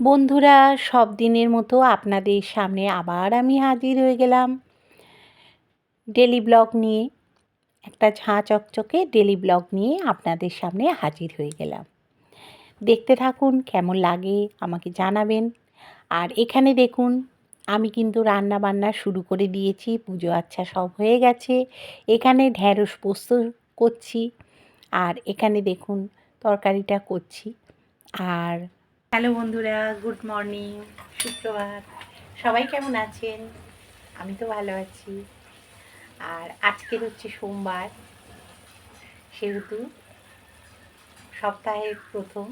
বন্ধুরা, সব দিনের মতো আপনাদের সামনে আবার আমি হাজির হয়ে গেলাম। ডেলি ব্লগ নিয়ে, একটা ঝাঁ চকচকে ডেলি ব্লগ নিয়ে আপনাদের সামনে হাজির হয়ে গেলাম। দেখতে থাকুন, কেমন লাগে, আমাকে জানাবেন। আর এখানে দেখুন, আমি কিন্তু রান্না বান্না শুরু করে দিয়েছি, পুজো আচ্ছা সব হয়ে গেছে। এখানে ঢ্যাঁড়স পোস্ত করছি, আর এখানে দেখুন, তরকারিটা করছি। আর হ্যালো বন্ধুরা, গুড মর্নিং সুপ্রভাত সবাই কেমন আছেন? আমি তো ভালো আছি। আর আজকের হচ্ছে সোমবার সেহেতু সপ্তাহের প্রথম।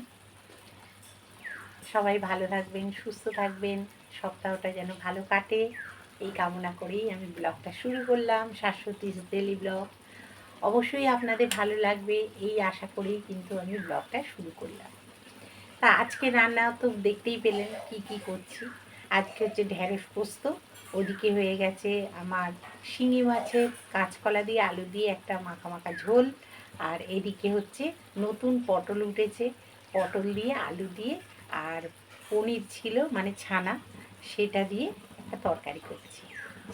সবাই ভালো থাকবেন, সুস্থ থাকবেন। সপ্তাহটা যেন ভালো কাটে। এই কামনা করেই আমি ব্লগটা শুরু করলাম শাশ্বতী ডেলি ব্লগ। অবশ্যই আপনাদের ভালো লাগবে, এই আশা করেই কিন্তু আমি ব্লগটা শুরু করলাম। তা আজকে রান্না তো দেখতেই পেলেন কি কি করছি। আজকে হচ্ছে ঢ্যাঁড়স পোস্ত, ওদিকে হয়ে গেছে আমার শিঙি মাছের কাঁচকলা দিয়ে আলু দিয়ে একটা মাখা মাখা ঝোল। আর এদিকে হচ্ছে নতুন পটল উঠেছে, পটল দিয়ে আলু দিয়ে আর পনির ছিল মানে ছানা, সেটা দিয়ে একটা তরকারি করছি।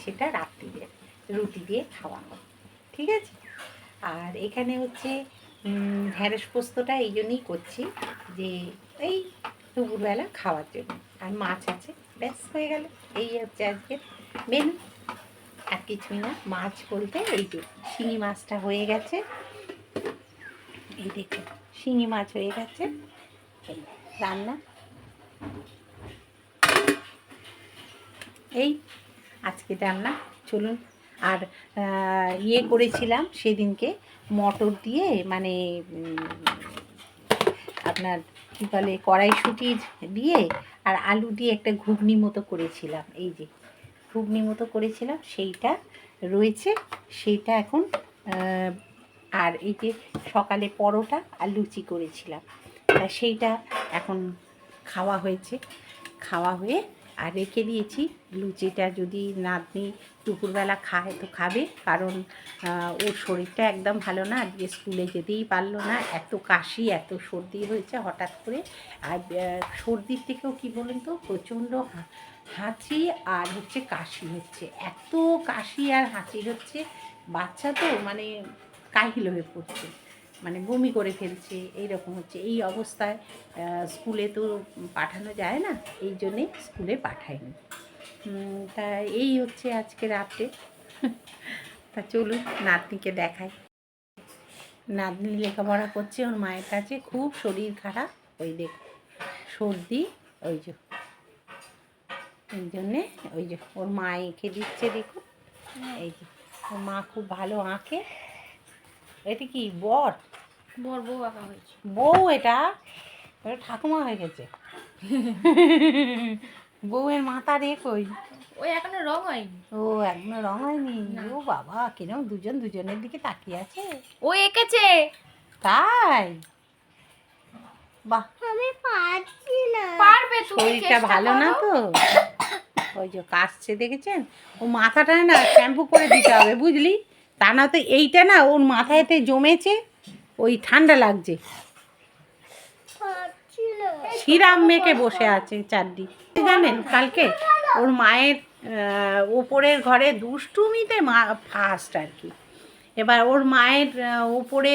সেটা রাত্রিদের রুটি দিয়ে খাওয়া হবে ঠিক আছে? আর এখানে হচ্ছে ঢ্যাঁড়স পোস্তটা এই জন্যই করছি যে এই দুপুরবেলা খাওয়ার জন্য। আর মাছ আছে। ব্যাস, হয়ে গেল। এই হচ্ছে আজকের মেনু আর কিছুই না, মাছ বলতে এই যে শিঙি মাছটা হয়ে গেছে। এই দেখুন, শিঙি মাছ হয়ে গেছে। এই রান্না। এই আজকে রান্না, চলুন। আর ইয়ে করেছিলাম সেদিনকে মটর দিয়ে মানে আপনার কী বলে কড়াইশুঁটি দিয়ে আর আলু দিয়ে একটা ঘুগনি মতো করেছিলাম। এই যে ঘুগনি মতো করেছিলাম, সেইটা রয়েছে। সেইটা এখন আর এই যে সকালে পরোটা আর লুচি করেছিলাম। তা সেইটা এখন খাওয়া হয়েছে। খাওয়া হয়ে আর রেখে দিয়েছি। লুচিটা যদি নাতনি দুপুরবেলা খায় তো খাবে। কারণ ওর শরীরটা একদম ভালো না। আজকে স্কুলে যেতেই পারল না। এত কাশি, এত সর্দি হয়েছে হঠাৎ করে। আর সর্দির থেকেও কি বলেন তো? প্রচণ্ড হাঁচি আর হচ্ছে কাশি হচ্ছে। এত কাশি আর হাঁচি হচ্ছে। বাচ্চা তো মানে কাহিল হয়ে পড়ছে। মানে বমি করে ফেলছে, এইরকম হচ্ছে। এই অবস্থায় স্কুলে তো পাঠানো যায় না, এই জন্যে স্কুলে পাঠায়নি। তা এই হচ্ছে আজকে রাতে তা চলুন নাতনিকে দেখাই। নাতনি লেখাপড়া করছে, ওর মায়ের কাছে খুব শরীর খারাপ, ওই দেখ, সর্দি, ওই যে। এই জন্যে ওই যে, ওর মা এঁকে দিচ্ছে, দেখুন। এই যে, ওর মা খুব ভালো আঁকে। এটা কি বর? বর বউ আঁকা হয়েছে। বউ এটা? এটা ঠাকুমা হয়ে গেছে। বউয়ের মাথা রে কই? ওই এখনও রং হয়নি। ও এখনও রং হয়নি? ও বাবা কিরম দুজন দুজনের দিকে তাকিয়ে আছে। ও এঁকেছে? তাই? বাহ। আমি পারছি না। পারবে তুমি শরীরটা ভালো না তো? ওই যে কাশছে দেখেছেন? ও মাথাটা না শ্যাম্পু করে দিতে হবে বুঝলি? তা না তো এইটা না ওর মাথায়তে জমেছে, ওই ঠান্ডা লাগছে। শিরাম মেখে বসে আছে চারদি জানেন, কালকে ওর মায়ের ওপরের ঘরে দুষ্টুমিতে মা ফার্স্ট আর কি। এবার ওর মায়ের ওপরে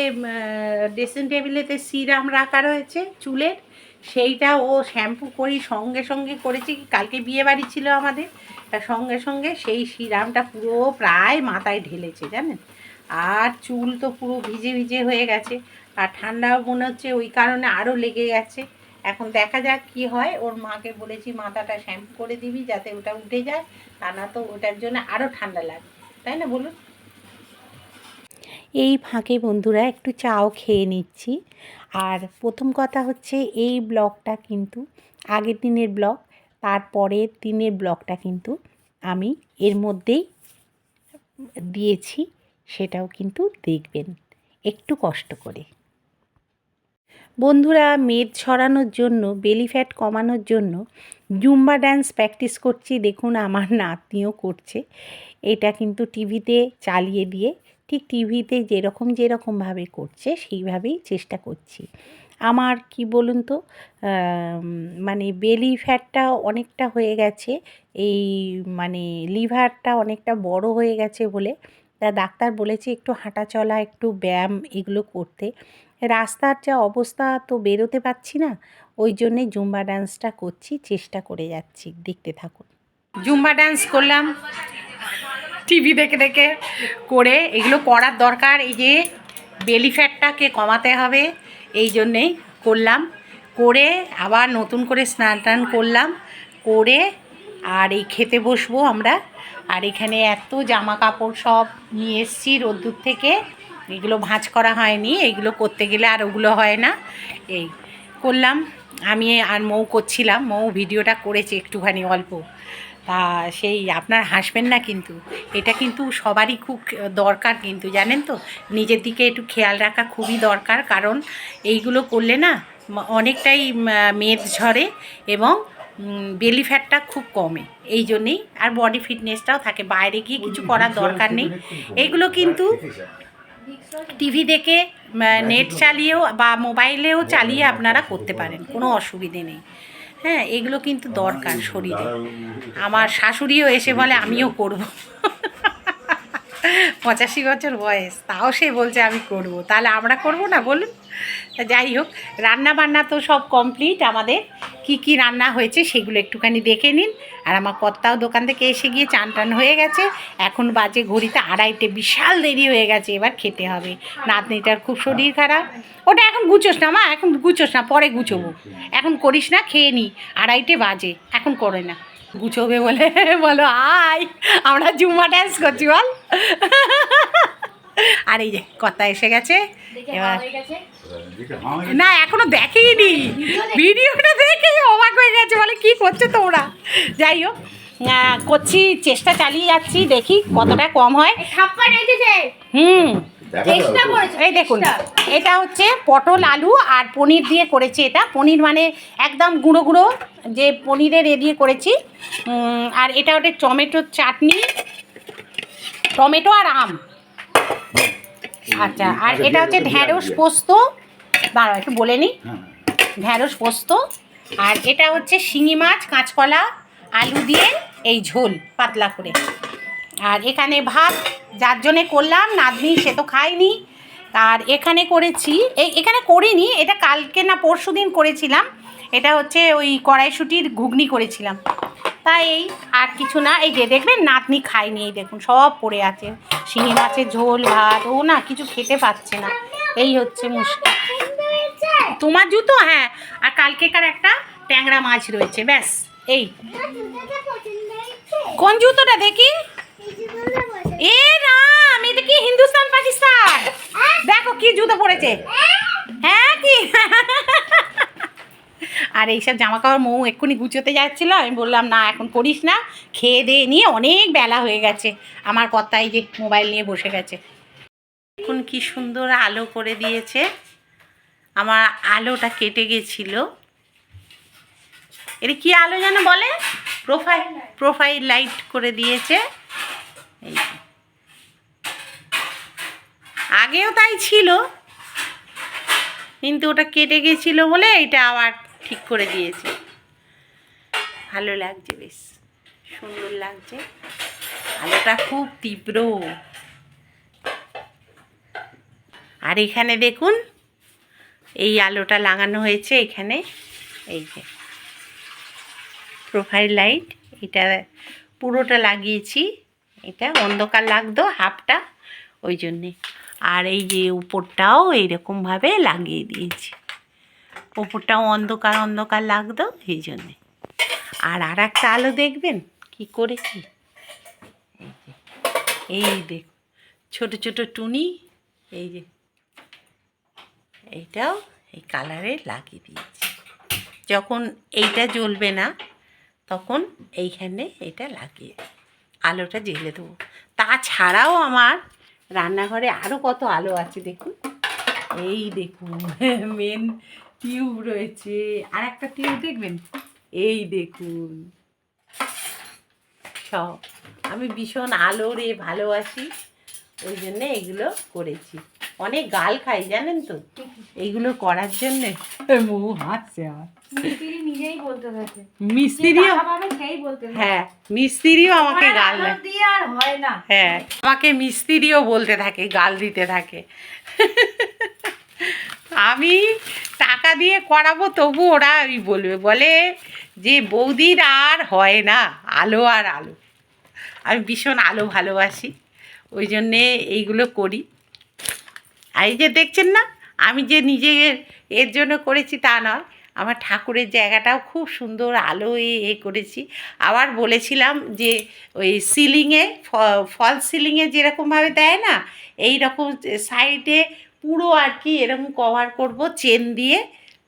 ড্রেসিং টেবিলেতে সিরাম রাখা রয়েছে চুলের। সেইটা ও শ্যাম্পু করি, সঙ্গে সঙ্গে করেছি। কালকে বিয়ে বাড়ি ছিল আমাদের। তা সঙ্গে সঙ্গে সেই সিরামটা পুরো প্রায় মাথায় ঢেলেছে, জানেন? আর চুল তো পুরো ভিজে ভিজে হয়ে গেছে। আর ঠান্ডা মনে হচ্ছে ওই কারণে আরও লেগে গেছে। এখন দেখা যাক কি হয়। ওর মাকে বলেছি, মাথাটা শ্যাম্পু করে দিবি যাতে ওটা উঠে যায়। তা না তো ওটার জন্য আরও ঠান্ডা লাগে। তাই না, বলুন? এই ফাঁকে বন্ধুরা একটু চাও খেয়ে নিচ্ছি। আর প্রথম কথা হচ্ছে এই ব্লগটা কিন্তু আগের দিনের ব্লগ তারপরের দিনের ব্লগটা কিন্তু আমি এর মধ্যেই দিয়েছি, সেটাও কিন্তু দেখবেন, একটু কষ্ট করে। বন্ধুরা, মেদ ছড়ানোর জন্য বেলি ফ্যাট কমানোর জন্য জুম্বা ডান্স প্র্যাকটিস করছি, দেখুন আমার নাতনিও করছে, এটা কিন্তু টিভিতে চালিয়ে দিয়ে ঠিক টিভিতে যেরকম যেরকমভাবে করছে, সেইভাবেই চেষ্টা করছি। আমার কি বলুন তো মানে বেলি ফ্যাটটা অনেকটা হয়ে গেছে, এই মানে লিভারটা অনেকটা বড় হয়ে গেছে বলে। তা ডাক্তার বলেছে একটু হাঁটা চলা, একটু ব্যায়াম এগুলো করতে। রাস্তার যা অবস্থা তো বেরোতে পারছি না, ওই জন্যে জুম্বা ডান্সটা করছি, চেষ্টা করে যাচ্ছি, দেখতে থাকুন। জুম্বা ডান্স করলাম। টিভি দেখে দেখে করে এগুলো করার দরকার। এই যে বেলি ফ্যাটটাকে কমাতে হবে, এই জন্যেই করলাম। করে আবার নতুন করে স্নান টান করলাম। করে আর এই খেতে বসবো আমরা। আর এখানে এত জামা কাপড় সব নিয়ে এসছি রোদ্দুর থেকে। এগুলো ভাঁজ করা হয়নি, এগুলো করতে গেলে আর ওগুলো হয় না। এই করলাম। আমি আর মৌ করছিলাম, মৌ ভিডিওটা করেছে একটুখানি অল্প। তা সেই আপনার হাসবেন না কিন্তু এটা কিন্তু সবারই খুব দরকার কিন্তু জানেন তো? নিজের দিকে একটু খেয়াল রাখা খুবই দরকার কারণ এইগুলো করলে না অনেকটাই মেদ ঝরে এবং বেলি ফ্যাটটা খুব কমে। এই জন্যেই আর বডি ফিটনেসটাও থাকে বাইরে গিয়ে কিছু করার দরকার নেই। এইগুলো কিন্তু টিভি দেখে নেট চালিয়েও বা মোবাইলেও চালিয়ে আপনারা করতে পারেন কোনো অসুবিধে নেই। হ্যাঁ এগুলো কিন্তু দরকার শরীরে। আমার শাশুড়িও এসে বলে আমিও করব। পঁচাশি বছর বয়স তাও সে বলছে আমি করব। তাহলে আমরা করব না বলুন? যাই হোক রান্না বান্না তো সব কমপ্লিট আমাদের কি কি রান্না হয়েছে সেগুলো একটুখানি দেখে নিন। আর আমার কর্তাও দোকান থেকে এসে গিয়ে চান টান হয়ে গেছে। এখন বাজে ঘড়িতে আড়াইটে, বিশাল দেরি হয়ে গেছে, এবার খেতে হবে। নাতনিটার খুব শরীর খারাপ। ওটা এখন গুছোস না মা, এখন গুছোস না, পরে গুছোবো। এখন করিস না, খেয়ে নি। আড়াইটে বাজে, এখন করে না। গুছোবে বলে, বলো, আয়, আমরা জুম্মা ড্যান্স করছি, বল। আর এই যে কথা এসে গেছে। এবার গেছে। না এখনও দেখেইনি। ভিডিওটা দেখে অবাক হয়ে গেছে বলে কি করছে তোমরা? যাই হোক করছি চেষ্টা চালিয়ে যাচ্ছি দেখি কতটা কম হয়। হুম। চেষ্টা করেছে এই দেখুন। এটা হচ্ছে পটল আলু আর পনির দিয়ে করেছি এটা। পনির মানে একদম গুঁড়ো গুঁড়ো যে পনিরের এ দিয়ে করেছি। আর এটা ওটা টমেটোর চাটনি টমেটো আর আম। আচ্ছা আর এটা হচ্ছে ঢ্যাঁড়স পোস্ত। দাঁড়াও একটু বলে নিই ঢ্যাঁড়স পোস্ত। আর এটা হচ্ছে শিঙি মাছ কাঁচকলা আলু দিয়ে এই ঝোল পাতলা করে। আর এখানে ভাত যার জন্যে করলাম নাতনি সে তো খায়নি। আর এখানে করেছি এই এখানে করিনি এটা কালকে না পরশু দিন করেছিলাম। এটা হচ্ছে ওই কড়াইশুটির ঘুগনি করেছিলাম। তাই এই আর কিছু না, এই যে দেখবেন নাতনি খায়নি এই দেখুন সব পড়ে আছে। শিঙি মাছের ঝোল, ভাত, ও না কিছু খেতে পাচ্ছে না। এই হচ্ছে মুশকিল। তোমার জুতো? হ্যাঁ। আর কালকেকার একটা ট্যাংরা মাছ রয়েছে, ব্যাস, এই। কোন জুতোটা দেখি? এ রাম, এটা কি হিন্দুস্তান, পাকিস্তান? দেখো কি জুতো পড়েছে হ্যাঁ কি আর এইসব জামা কাপড় মৌ এক্ষুনি গুছোতে যাচ্ছিল, আমি বললাম, না, এখন করিস না, খেয়ে দিয়ে নিয়ে অনেক বেলা হয়ে গেছে। আমার কথা এই যে মোবাইল নিয়ে বসে গেছে। এখন কি সুন্দর আলো করে দিয়েছে। আমার আলোটা কেটে গেছিল। এটা কি আলো যেন বলে? প্রোফাইল প্রোফাইল লাইট করে দিয়েছে। এই আগেও তাই ছিল, কিন্তু ওটা কেটে গেছিল বলে এটা আবার ঠিক করে দিয়েছে। ভালো লাগছে বেশ। সুন্দর লাগছে। আলোটা খুব তীব্র। আর এখানে দেখুন, এই আলোটা লাগানো হয়েছে এখানে। এই যে প্রোফাইল লাইট এটা পুরোটা লাগিয়েছি। এটা অন্ধকার লাগতো হাফটা ওই জন্যে। আর এই যে উপরটাও এইরকমভাবে লাগিয়ে দিয়েছি। উপরটাও অন্ধকার অন্ধকার লাগতো এই জন্যে। আর আর একটা আলো দেখবেন? কি করেছি এই দেখ, ছোট ছোট টুনি, এই যে, এইটাও এই কালারে লাগিয়ে দিয়েছি। যখন এইটা জ্বলবে না, তখন এইখানে এটা লাগিয়ে আলোটা জ্বেলে দেবো। তাছাড়াও আমার রান্নাঘরে আরও কত আলো আছে দেখুন। এই দেখুন মেন টিউব রয়েছে। আর একটা টিউব দেখবেন? এই দেখুন। সব। আমি ভীষণ আলোরে ভালোবাসি ওই জন্য এগুলো করেছি। অনেক গাল খাই জানেন তো? এইগুলো করার জন্যে মৌ হাসছে আমার। মিস্ত্রি নিজেই বলতে থাকে। মিস্ত্রিও। হ্যাঁ মিস্ত্রিও আমাকে গাল দিয়ে আর হয় না। হ্যাঁ আমাকে মিস্ত্রিও বলতে থাকে গাল দিতে থাকে। আমি টাকা দিয়ে করাবো, তবু ওরা ওই বলবে, বলে যে বৌদির আর হয় না, আলো আর আলো। আমি ভীষণ আলো ভালোবাসি, ওই জন্যে এইগুলো করি। এই যে দেখছেন না, আমি যে নিজে এর জন্য করেছি তা নয়, আমার ঠাকুরের জায়গাটাও খুব সুন্দর আলো এ করেছি। আবার বলেছিলাম যে ওই সিলিংয়ে ফল সিলিংয়ে যেরকমভাবে দেয় না এই রকম সাইডে পুরো আর কি এরকম কভার করব চেন দিয়ে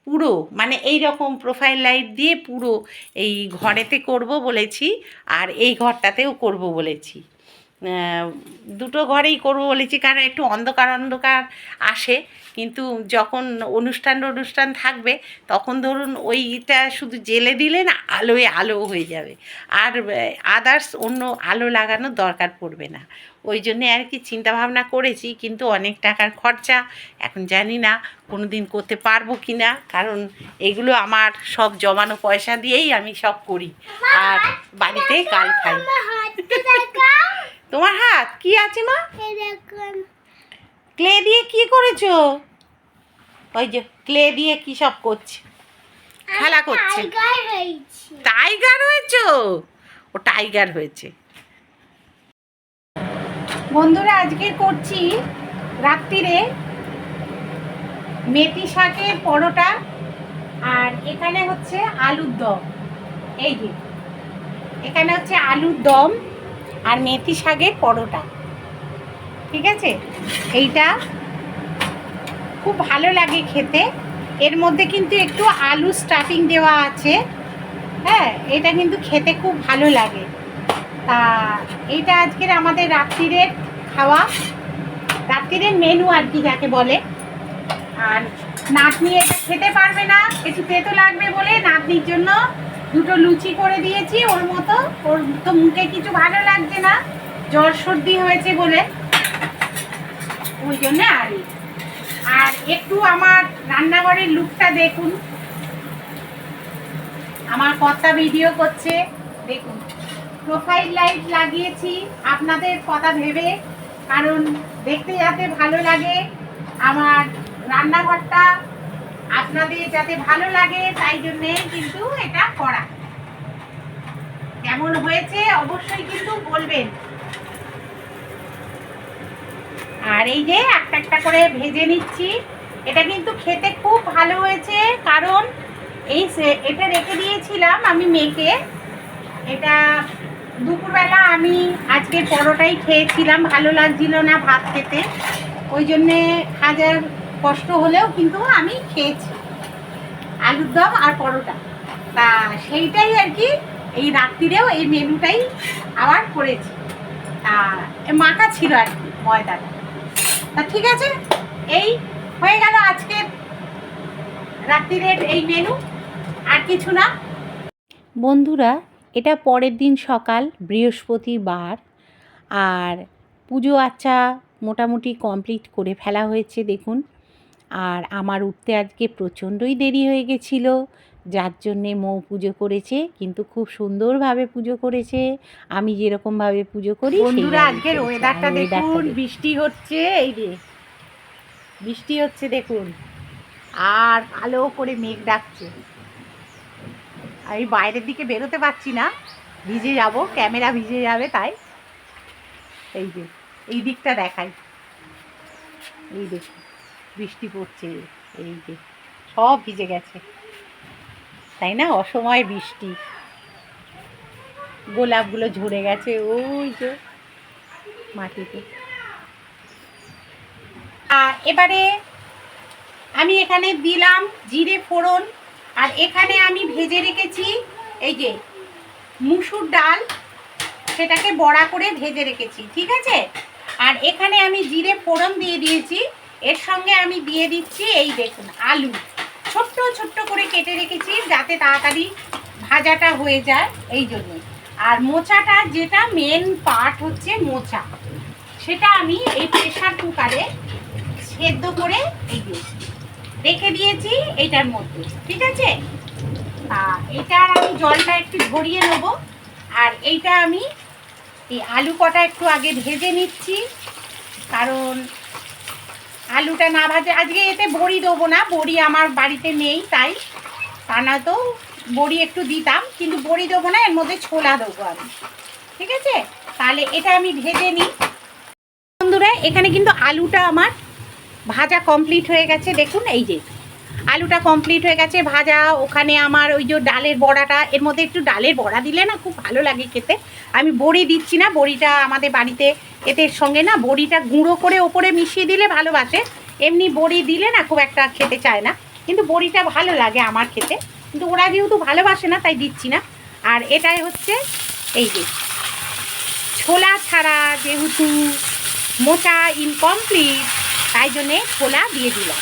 পুরো মানে এই রকম প্রোফাইল লাইট দিয়ে পুরো এই ঘরেতে করব বলেছি আর এই ঘরটাতেও করব বলেছি। দুটো ঘরেই করব বলেছি কারণ একটু অন্ধকার অন্ধকার আসে, কিন্তু যখন অনুষ্ঠান অনুষ্ঠান থাকবে তখন ধরুন ওইটা শুধু জেলে দিলে না আলোয় আলো হয়ে যাবে। আর আদার্স অন্য আলো লাগানোর দরকার পড়বে না। ওই জন্যে আর কি চিন্তা ভাবনা করেছি কিন্তু অনেক টাকার খরচা এখন জানি না কোনো দিন করতে পারব কি না কারণ এগুলো আমার সব জমানো পয়সা দিয়েই আমি সব করি। আর বাড়িতে কাল খাই। তোমার হাত কি আছে মা? ক্লে দিয়ে কি করেছ? ওই যে ক্লে দিয়ে কি সব করছে? খেলা করছে। টাইগার হয়েছো। ও টাইগার হয়েছে। বন্ধুরা, আজকে করছি রাত্রিরে মেথি শাকের পরোটা আর এখানে হচ্ছে আলুর দম। এই যে, এখানে হচ্ছে আলুর দম আর মেথি শাকের পরোটা। ঠিক আছে? এইটা খুব ভালো লাগে খেতে। এর মধ্যে কিন্তু একটু আলু স্টাফিং দেওয়া আছে। হ্যাঁ এটা কিন্তু খেতে খুব ভালো লাগে। তা এইটা আজকের আমাদের রাত্রিরের খাওয়া। রাত্রিরের মেনু আর কি যাকে বলে। আর নাতনি এটা খেতে পারবে না একটু তেতো লাগবে বলে নাতনির জন্য দুটো লুচি করে দিয়েছি ওর মতো। ওর তো মুখে কিছু ভালো লাগছে না, জ্বর সর্দি হয়েছে বলে। ওই জন্য আর। আর একটু আমার রান্নাঘরের লুকটা দেখুন। আমার কর্তা ভিডিও করছে, দেখুন। প্রোফাইল লাইট লাগিয়েছি। আপনাদের কথা ভেবে, কারণ দেখতে যাতে ভালো লাগে, আমার রান্নাঘরটা আপনাদের যাতে ভালো লাগে, তাই জন্যে কিন্তু এটা করা। কেমন হয়েছে অবশ্যই কিন্তু বলবেন। আর এই যে একটা একটা করে ভেজে নিচ্ছি। এটা কিন্তু খেতে খুব ভালো হয়েছে, কারণ এই এটা রেখে দিয়েছিলাম আমি মেখে এটা দুপুরবেলা আমি আজকে পরোটাই খেয়েছিলাম, ভালো লাগছিল না ভাত খেতে। ওই জন্যে হাজার কষ্ট হলেও কিন্তু আমি খেয়েছি। আলুর দম আর পরোটা। তা সেইটাই আর কি, এই রাত্রিরেও এই মেনুটাই আবার করেছি। তা মাখা ছিল আর কি ময়দাটা তা ঠিক আছে, এই হয়ে গেল আজকের রাত্রিরের এই মেনু, আর কিছু না। বন্ধুরা এটা পরের দিন সকাল বৃহস্পতিবার। আর পুজো আচ্চা মোটামুটি কমপ্লিট করে ফেলা হয়েছে দেখুন। আর আমার উঠতে আজকে প্রচণ্ডই দেরি হয়ে গেছিল যার জন্যে মৌ পুজো করেছে কিন্তু খুব সুন্দরভাবে পুজো করেছে। আমি যেরকমভাবে পুজো করি বন্ধুরা আজকের ওয়েদারটা দেখুন। বৃষ্টি হচ্ছে এই যে। বৃষ্টি হচ্ছে দেখুন। আর কালো করে মেঘ ডাকছে। আমি বাইরের দিকে বেরোতে পারছি না। ভিজে যাব, ক্যামেরা ভিজে যাবে তাই। এই যে, এই দিকটা দেখাই। এই দেখুন বৃষ্টি পড়ছে, এই যে, সব ভিজে গেছে। তাই না? অসময় বৃষ্টি। গোলাপগুলো ঝরে গেছে, ওই যে, মাটিতে। আর এবারে আমি এখানে দিলাম জিরে ফোড়ন। আর এখানে আমি ভেজে রেখেছি এই যে মুসুর ডাল, সেটাকে বড়া করে ভেজে রেখেছি, ঠিক আছে? আর এখানে আমি জিরে ফোড়ন দিয়ে দিয়েছি, এর সঙ্গে আমি দিয়ে দিচ্ছি এই দেখুন আলু। ছোট্ট ছোট্ট করে কেটে রেখেছি যাতে তাড়াতাড়ি ভাজাটা হয়ে যায় এই জন্য। আর মোচাটা যেটা মেন পার্ট হচ্ছে মোচা, সেটা আমি এই প্রেশার কুকারে সেদ্ধ করে এই যে রেখে দিয়েছি এইটার মধ্যে, ঠিক আছে? আর এটার আমি জলটা একটু ঝরিয়ে নেব, আর এইটা আমি এই আলু কটা একটু আগে ভেজে নিচ্ছি, কারণ আলুটা না ভাজে, আজকে এতে বড়ি দেবো না, বড়ি আমার বাড়িতে নেই তাই, তা না তো বড়ি একটু দিতাম, কিন্তু বড়ি দেবো না, এর মধ্যে ছোলা দেবো আমি, ঠিক আছে? তাহলে এটা আমি ভেজে নিই। বন্ধুরা, এখানে কিন্তু আলুটা আমার ভাজা কমপ্লিট হয়ে গেছে। দেখুন, এই যে আলুটা কমপ্লিট হয়ে গেছে, ভাজা। ওখানে আমার ওই যে ডালের বড়াটা, এর মধ্যে একটু ডালের বড়া দিলে না খুব ভালো লাগে খেতে। আমি বড়ি দিচ্ছি না, বড়িটা আমাদের বাড়িতে এতের সঙ্গে না, বড়িটা গুঁড়ো করে ওপরে মিশিয়ে দিলে ভালোবাসে। এমনি বড়ি দিলে না খুব একটা খেতে চায় না। কিন্তু বড়িটা ভালো লাগে আমার খেতে। কিন্তু ওরা যেহেতু ভালোবাসে না, তাই দিচ্ছি না। আর এটাই হচ্ছে এই যে ছোলা ছাড়া যেহেতু মোটা ইনকমপ্লিট তাই জন্যে খোলা দিয়ে দিলাম।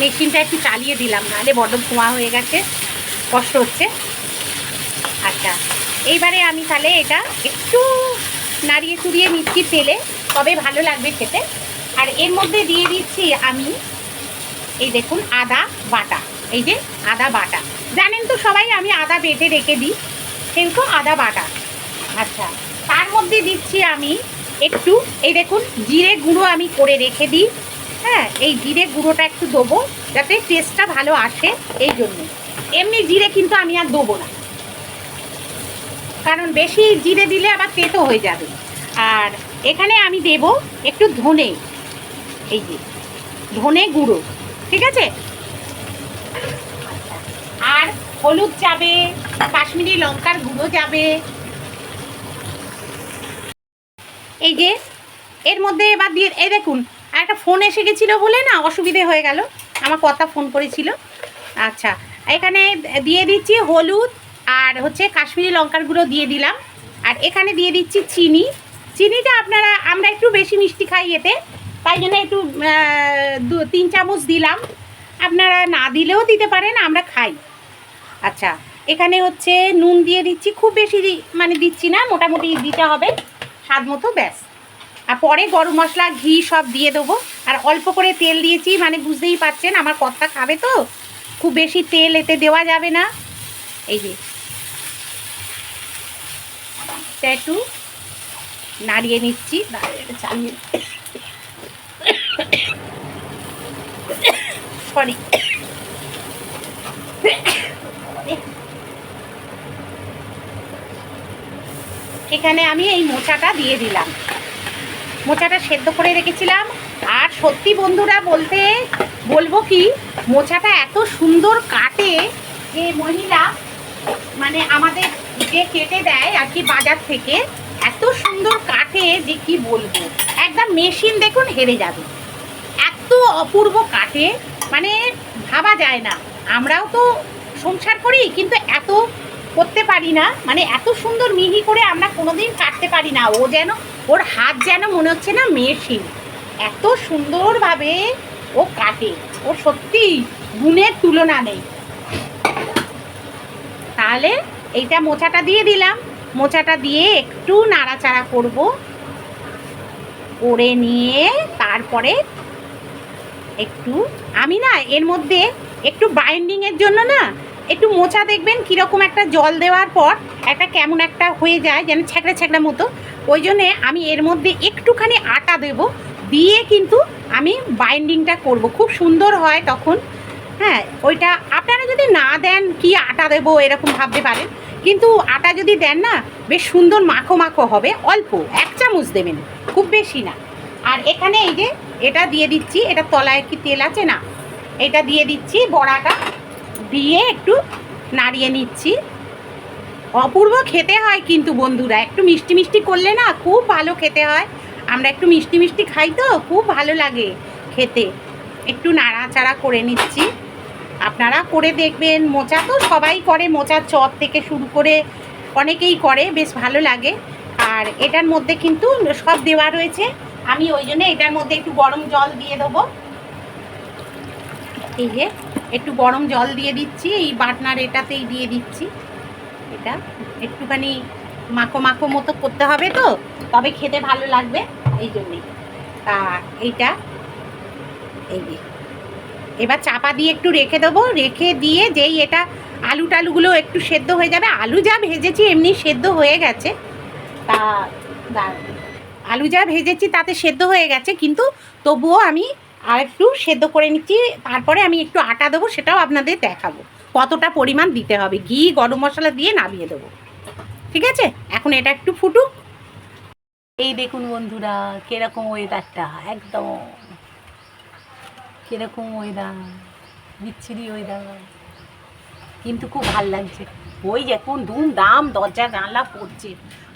মেশিনটা একটু চালিয়ে দিলাম, নাহলে বড্ড ধোঁয়া হয়ে গেছে, কষ্ট হচ্ছে। আচ্ছা এইবারে আমি তাহলে এটা একটু নাড়িয়ে চুড়িয়ে নিচ্ছি তেলে, তবে ভালো লাগবে খেতে। আর এর মধ্যে দিয়ে দিচ্ছি আমি, এই দেখুন, আদা বাটা, এই যে আদা বাটা। জানেন তো সবাই, আমি আদা বেটে রেখে দিই, কিন্তু আদা বাটা। আচ্ছা তার মধ্যে দিচ্ছি আমি একটু, এই দেখুন, জিরে গুঁড়ো আমি করে রেখে দিই। হ্যাঁ এই জিরে গুঁড়োটা একটু দেবো, যাতে টেস্টটা ভালো আসে এই জন্য। এমনি জিরে কিন্তু আমি আর দেবো না। কারণ বেশি জিরে দিলে আবার তেতো হয়ে যাবে। আর এখানে আমি দেব একটু ধনে, এই যে, ধনে গুঁড়ো, ঠিক আছে? আর হলুদ যাবে, কাশ্মীরি লঙ্কার গুঁড়ো যাবে এই যে, এর মধ্যে এবার দিয়ে, এই দেখুন আর একটা ফোন এসে গেছিল বলে না অসুবিধে হয়ে গেল। আমার কথা ফোন করেছিল। আচ্ছা এখানে দিয়ে দিচ্ছি হলুদ আর হচ্ছে কাশ্মীরি লঙ্কার গুঁড়ো দিয়ে দিলাম। আর এখানে দিয়ে দিচ্ছি চিনি। চিনিটা আপনারা, আমরা একটু বেশি মিষ্টি খাই এতে। তাই জন্য একটু দু, তিন চামচ দিলাম। আপনারা না দিলেও দিতে পারেন, আমরা খাই। আচ্ছা এখানে হচ্ছে নুন দিয়ে দিচ্ছি। খুব বেশি মানে দিচ্ছি না, মোটামুটি দিতে হবে। স্বাদ মতো ব্যাস। আর পরে গরম মশলা, ঘি সব দিয়ে দেবো। আর অল্প করে তেল দিয়েছি মানে বুঝতেই পারছেন আমার কর্তা খাবে তো। খুব বেশি তেল এতে দেওয়া যাবে না। এই যে। একটু নাড়িয়ে নিচ্ছি। চালিয়ে সরি এখানে আমি এই মোচাটা দিয়ে দিলাম। মোচাটা সেদ্ধ করে রেখেছিলাম। আর সত্যি বন্ধুরা বলতে, বলব কি, মোচাটা এত সুন্দর কাটে যে মহিলা মানে আমাদের যে কেটে দেয় আর কি বাজার থেকে, এত সুন্দর কাটে যে কি বলব। একদম মেশিন দেখুন হেরে যাবে। এত অপূর্ব কাটে মানে ভাবা যায় না। আমরাও তো সংসার করি, কিন্তু এত করতে পারি না মানে এত সুন্দর মিহি করে আমরা কোনোদিন কাটতে পারি না। ও যেন, ওর হাত যেন মনে হচ্ছে না মেশিন। এত সুন্দরভাবে ও কাটে। ও সত্যি গুণের তুলনা নেই। তাহলে এইটা মোচাটা দিয়ে দিলাম। মোচাটা দিয়ে একটু নাড়াচাড়া করব। করে নিয়ে তারপরে একটু, আমি না এর মধ্যে একটু বাইন্ডিংয়ের জন্য না একটু মোচা দেখবেন কীরকম একটা জল দেওয়ার পর একটা কেমন একটা হয়ে যায়, যেন ছ্যাঁকড়া ছ্যাঁকড়া মতো। ওই জন্যে আমি এর মধ্যে একটুখানি আটা দেব। দিয়ে কিন্তু আমি বাইন্ডিংটা করব। খুব সুন্দর হয় তখন। হ্যাঁ ওইটা আপনারা যদি না দেন কি আটা দেবো এরকম ভাবতে পারেন। কিন্তু আটা যদি দেন না, বেশ সুন্দর মাখো মাখো হবে। অল্প, এক চামচ দেবেন, খুব বেশি না। আর এখানে এই যে এটা দিয়ে দিচ্ছি, এটা তলায় কি তেল আছে না? এটা দিয়ে দিচ্ছি বড়াটা। দিয়ে একটু নাড়িয়ে নিচ্ছি। অপূর্ব খেতে হয় কিন্তু বন্ধুরা, একটু মিষ্টি মিষ্টি করলে না খুব ভালো খেতে হয়। আমরা একটু মিষ্টি মিষ্টি খাই তো, খুব ভালো লাগে খেতে। একটু নাড়াচাড়া করে নিচ্ছি। আপনারা করে দেখবেন, মোচা তো সবাই করে, মোচার চপ থেকে শুরু করে অনেকেই করে, বেশ ভালো লাগে। আর এটার মধ্যে কিন্তু সব দেওয়া রয়েছে। আমি ওই জন্য এটার মধ্যে একটু গরম জল দিয়ে দেবো। এই যে একটু গরম জল দিয়ে দিচ্ছি, এই বাটনার এটাতেই দিয়ে দিচ্ছি। এটা একটুখানি মাখো মাখো মতো করতে হবে তো, তবে খেতে ভালো লাগবে এই জন্যেই তা এইটা, এই যে। এবার চাপা দিয়ে একটু রেখে দেবো, রেখে দিয়ে যেই এটা আলু টালুগুলো একটু সেদ্ধ হয়ে যাবে, আলু যা ভেজেছি এমনি সেদ্ধ হয়ে গেছে। তা, আলু যা ভেজেছি তাতে সেদ্ধ হয়ে গেছে, কিন্তু তবুও আমি আর একটু সেদ্ধ করে নিচ্ছি, তারপরে আমি একটু আটা দেবো, সেটাও আপনাদের দেখাবো। কতটা পরিমাণ দিতে হবে, ঘি, গরম মশলা দিয়ে নামিয়ে দেবো। ঠিক আছে? এখন এটা একটু ফুটুক। এই দেখুন বন্ধুরা, কীরকম ওয়েদারটা একদম। কীরকম ওয়েদার বিচ্ছিরি ওয়েদার কিন্তু খুব ভালো লাগছে। ওই এখন ধুম দাম দরজা, জানলা পড়ছে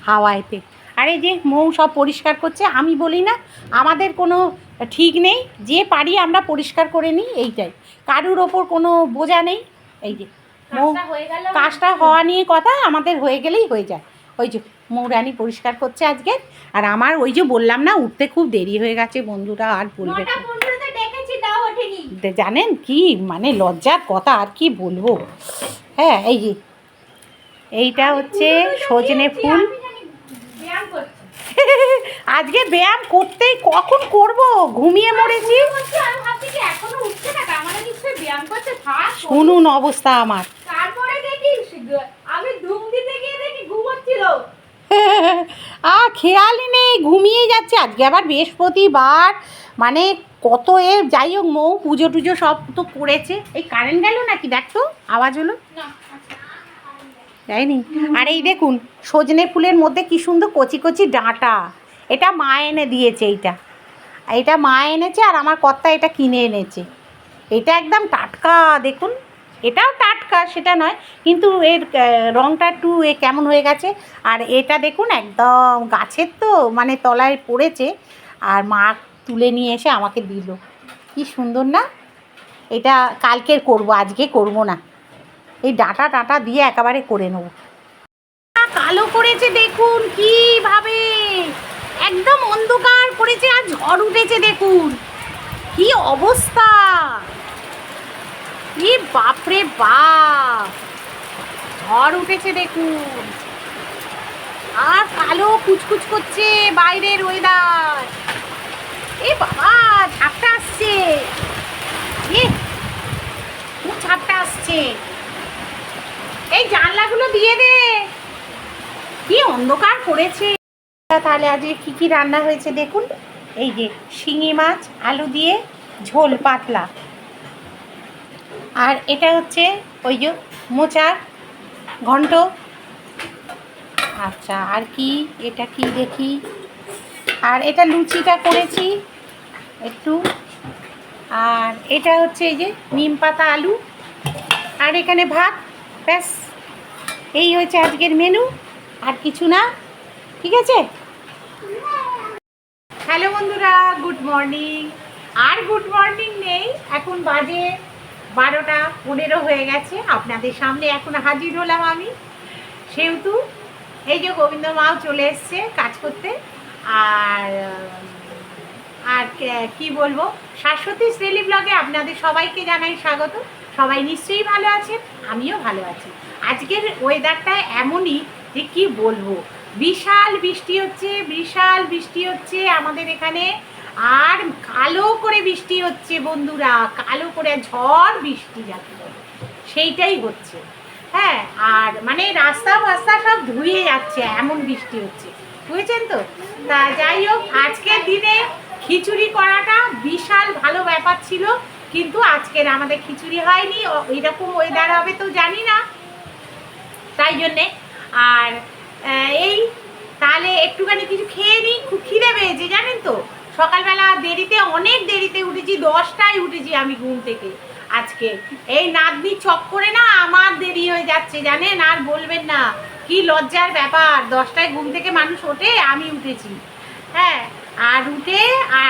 হাওয়াইতে আরে যে মৌ সব পরিষ্কার করছে, আমি বলি না, আমাদের কোনো ঠিক নেই যে পারি আমরা পরিষ্কার করে নিই এইটাই। কারুর ওপর কোনো বোঝা নেই এই যে। কাজটা গেল কাজটা হওয়া নিয়ে কথা আমাদের হয়ে গেলেই হয়ে যায়। ওই যে মৌরানি পরিষ্কার করছে আজকে আর আমার ওই যে বললাম না উঠতে খুব দেরি হয়ে গেছে বন্ধুরা আর বলবে জানেন কি? মানে লজ্জার কথা আর কি বলব? হ্যাঁ এই যে। এইটা হচ্ছে সজনে ফুল। আজকে ব্যায়াম করতেই কখন করব? ঘুমিয়ে মরেছি। শুনুন অবস্থা আমার। দেখি দেখি আ খেয়ালই নেই ঘুমিয়ে যাচ্ছে। আজকে আবার বৃহস্পতিবার। মানে কত এ যাই হোক মৌ পুজো টুজো সব তো করেছে। এই কারেন্ট গেল নাকি? দেখতো আওয়াজ হলো। না যায়নি? আর এই দেখুন, সজনে ফুলের মধ্যে কি সুন্দর কচি কচি ডাঁটা। এটা মা এনে দিয়েছে এইটা। এটা মা এনেছে আর আমার কর্তা এটা কিনে এনেছে। এটা একদম টাটকা, দেখুন। এটাও টাটকা, সেটা নয়, কিন্তু এর রংটা একটু এ কেমন হয়ে গেছে। আর এটা দেখুন, একদম গাছের তো মানে তলায় পড়েছে। আর মা তুলে নিয়ে এসে আমাকে দিল। কি সুন্দর না? এটা কালকের করব, আজকে করব না। এই ডাঁটা টাটা দিয়ে একেবারে করে নেব। কালো করেছে দেখুন, কীভাবে? একদম অন্ধকার করেছে আর ঝড় উঠেছে দেখুন। কি অবস্থা? কি বাপরে বাপ! ঝড় উঠেছে দেখুন। আর কালো কুচকুচ করছে বাইরের ওয়েদার এ বাবা ঝাপটা আসছে এ খুব ঝাপটা আসছে এই জানলাগুলো দিয়ে দে। কি অন্ধকার করেছে। তাহলে আজকে কি কি রান্না হয়েছে দেখুন। এই যে শিঙি মাছ, আলু দিয়ে ঝোল পাতলা। আর এটা হচ্ছে ওই যে মোচার ঘন্ট। আচ্ছা আর কি? এটা কি দেখি? আর এটা লুচিটা করেছি একটু। আর এটা হচ্ছে এই যে নিম পাতা আলু। আর এখানে ভাত, ব্যাস। এই হয়েছে আজকের মেনু আর কিছু না, ঠিক আছে? হ্যালো বন্ধুরা গুড মর্নিং আর গুড মর্নিং নেই, এখন বাজে বারোটা পনেরো হয়ে গেছে, আপনাদের সামনে এখন হাজির হলাম আমি, সেহেতু এই যে গোবিন্দ মাও চলে এসছে কাজ করতে, আর আর কে- বলব, শাশ্বতী শ্রেলি ব্লগে আপনাদের সবাইকে জানাই স্বাগত, সবাই নিশ্চয়ই ভালো আছেন, আমিও ভালো আছি। আজকের ওয়েদারটা এমনই যে কি বলব? বিশাল বৃষ্টি হচ্ছে, বিশাল বৃষ্টি হচ্ছে আমাদের এখানে। আর কালো করে বৃষ্টি হচ্ছে বন্ধুরা, কালো করে ঝড় বৃষ্টি বলে সেইটাই হচ্ছে। হ্যাঁ আর মানে রাস্তা ফাস্তা সব ধুয়ে যাচ্ছে, এমন বৃষ্টি হচ্ছে। বুঝেছেন তো? তা যাই হোক, আজকের দিনে খিচুড়ি করাটা বিশাল ভালো ব্যাপার ছিল, কিন্তু আজকের আমাদের খিচুড়ি হয়নি। এরকম ওয়েদার হবে তো জানি না। তাই জন্যে। আর এই, তাহলে একটুখানি কিছু খেয়ে নিই। খুব খিদে পেয়েছে, জানেন তো? সকালবেলা দেরিতে, অনেক দেরিতে উঠেছি, দশটায় উঠেছি আমি ঘুম থেকে আজকে। এই নাতনি চক করে না আমার দেরি হয়ে যাচ্ছে, জানেন? আর বলবেন না, কি লজ্জার ব্যাপার? দশটায় ঘুম থেকে মানুষ ওঠে, আমি উঠেছি। হ্যাঁ আর উঠে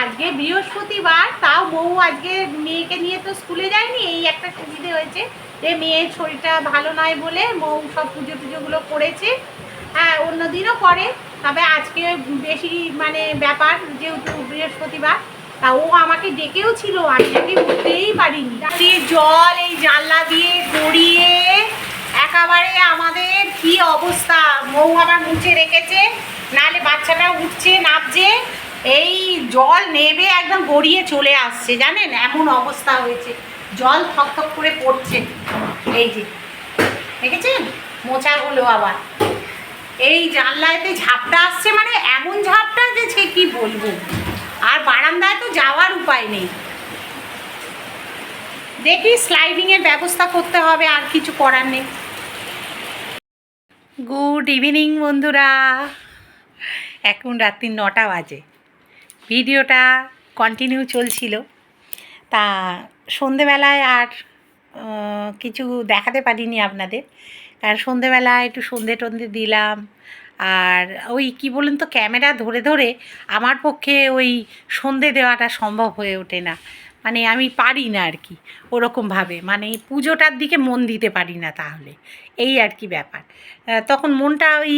আজকে বৃহস্পতিবার, তাও বউ আজকে মেয়েকে নিয়ে তো স্কুলে যায়নি, এই একটা সুবিধে হয়েছে। যে মেয়ের শরীরটা ভালো নয় বলে বউ সব পুজো টুজোগুলো করেছে। হ্যাঁ অন্য দিনও করে। তবে আজকে বেশি মানে ব্যাপার, যেহেতু বৃহস্পতিবার, তা ও আমাকে ডেকেও ছিল, আমি নাকি উঠতেই পারিনি। দিয়ে জল, এই জানলা দিয়ে গড়িয়ে এক খাবারে আমাদের কি অবস্থা? মৌ আবার মুছে রেখেছে, নাহলে বাচ্চাটা উঠছে নামছে এই জল নেবে, একদম গড়িয়ে চলে আসছে, জানেন? এমন অবস্থা হয়েছে। জল থকথক করে পড়ছে। এই যে, দেখেছেন? মোচা হলো আবার। এই জানলাতে ঝাপটা আসছে মানে এমন ঝাপটা যে সে কি বলব? আর বারান্দায় তো যাওয়ার উপায় নেই। দেখি স্লাইডিংয়ের ব্যবস্থা করতে হবে, আর কিছু করার নেই। গুড ইভিনিং বন্ধুরা। এখন রাত্রি নটা বাজে। ভিডিওটা কন্টিনিউ চলছিল। তা সন্ধেবেলায় আর কিছু দেখাতে পারিনি আপনাদের। কারণ সন্ধেবেলায় একটু সন্ধে টন্ধে দিলাম। আর ওই কি বলুন তো, ক্যামেরা ধরে ধরে আমার পক্ষে ওই সন্ধে দেওয়াটা সম্ভব হয়ে ওঠে না। মানে আমি পারি না আর কি, ওরকমভাবে। মানে পুজোটার দিকে মন দিতে পারি না তাহলে। এই আর কি ব্যাপার। তখন মনটা ওই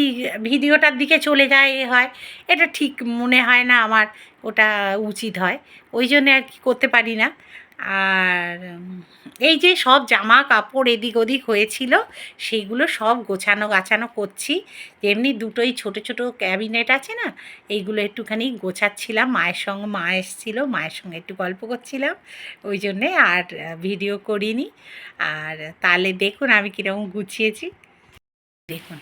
ভিডিওটার দিকে চলে যায় এ হয়। এটা ঠিক মনে হয় না আমার, ওটা উচিত হয়। ওই জন্য আর কি করতে পারি না। আর এই যে সব জামা কাপড় এদিক ওদিক হয়েছিল, সেইগুলো সব গোছানো গাছানো করছি। এমনি দুটোই ছোট ছোট ক্যাবিনেট আছে না, এইগুলো একটুখানি গোছাচ্ছিলাম। মায়ের সঙ্গে, মা এসেছিল, মায়ের সঙ্গে একটু গল্প করছিলাম, ওই জন্যে আর ভিডিও করিনি। আর তাহলে দেখুন আমি কীরকম গুছিয়েছি। দেখুন,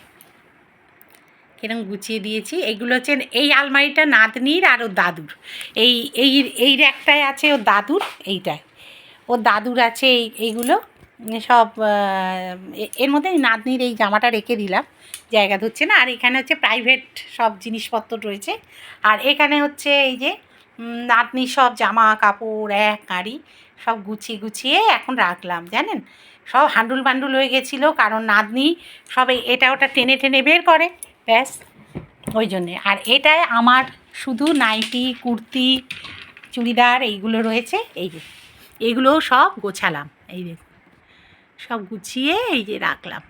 কীরকম গুছিয়ে দিয়েছি। এগুলো হচ্ছে এই আলমারিটা নাতনির আর ও দাদুর। এই এই এই র্যাকটায় আছে ও দাদুর এইটায় ওর দাদুর আছে এই, এইগুলো, সব এর মধ্যে নাতনির এই জামাটা রেখে দিলাম, জায়গা ধরছে না, আর এখানে হচ্ছে প্রাইভেট সব জিনিসপত্র রয়েছে, আর এখানে হচ্ছে এই যে নাতনির সব জামা কাপড়, এক গাড়ি, সব গুছিয়ে গুছিয়ে এখন রাখলাম, জানেন? সব হান্ডুল বান্ডুল হয়ে গেছিল, কারণ নাতনি সব এটা ওটা টেনে টেনে বের করে, ব্যাস, ওই জন্যে, আর এটায় আমার শুধু নাইটি, কুর্তি, চুড়িদার এইগুলো রয়েছে, এই যে। এগুলো সব গোছালাম, এই দেখুন। সব গুছিয়ে এই যে রাখলাম।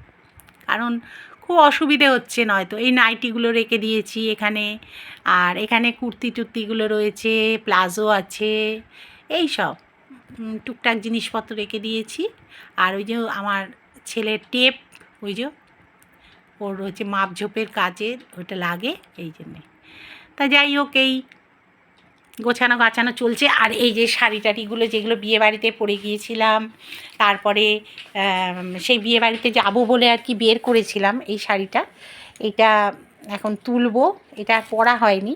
কারণ খুব অসুবিধে হচ্ছে নয়তো। এই নাইটিগুলো রেখে দিয়েছি এখানে, আর এখানে কুর্তি টুর্তিগুলো রয়েছে, প্লাজো আছে, এই সব। টুকটাক জিনিসপত্র রেখে দিয়েছি। আর ওই যে আমার ছেলের টেপ, ওই যে ওর হচ্ছে মাপঝোপের কাজের ওটা লাগে এই জন্যে। তা যাই হোক, এই গোছানো গাছানো চলছে। আর এই যে শাড়ি টাড়িগুলো যেগুলো বিয়ে বাড়িতে পরে গিয়েছিলাম, তারপরে সেই বিয়ে বাড়িতে যাব বলে আর কি বের করেছিলাম এই শাড়িটা। এটা এখন তুলবো, এটা পরা হয়নি।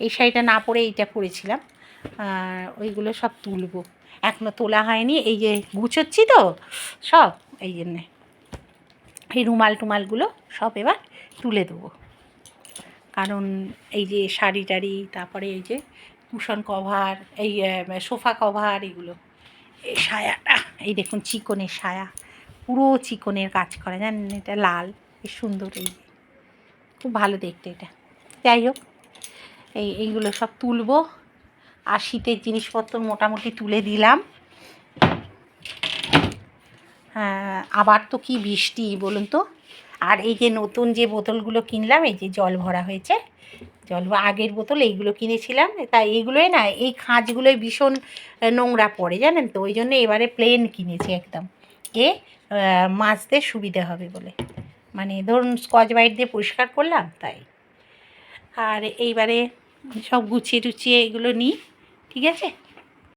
এই শাড়িটা না পরে এইটা পরেছিলাম। ওইগুলো সব তুলবো। এখনও তোলা হয়নি। এই যে গুছোচ্ছি তো, সব, এই জন্যে। এই রুমাল টুমালগুলো সব এবার তুলে দেবো। কারণ এই যে শাড়ি টাড়ি তারপরে এই যে কুশন কভার, এই সোফা কভার, এগুলো। এই সায়াটা, এই দেখুন চিকনের সায়া। পুরো চিকনের কাজ করে, জানেন? এটা লাল, বেশ সুন্দর এই। খুব ভালো দেখতে এটা। যাই হোক, এই, এইগুলো সব তুলবো। আর শীতের জিনিসপত্র মোটামুটি তুলে দিলাম। হ্যাঁ আবার তো কি বৃষ্টি, বলুন তো। আর এই যে নতুন যে বোতলগুলো কিনলাম, এই যে জল ভরা হয়েছে জল আগের বোতল এইগুলো কিনেছিলাম। তা এইগুলোই না, এই খাঁজগুলোই ভীষণ নোংরা পড়ে, জানেন তো? ওই জন্য এবারে প্লেন কিনেছি একদম। এ মাছতে সুবিধা হবে বলে। মানে ধরুন স্কচ বাইট দিয়ে পরিষ্কার করলাম, তাই। আর এইবারে সব গুছিয়ে টুছিয়ে এগুলো নিই, ঠিক আছে?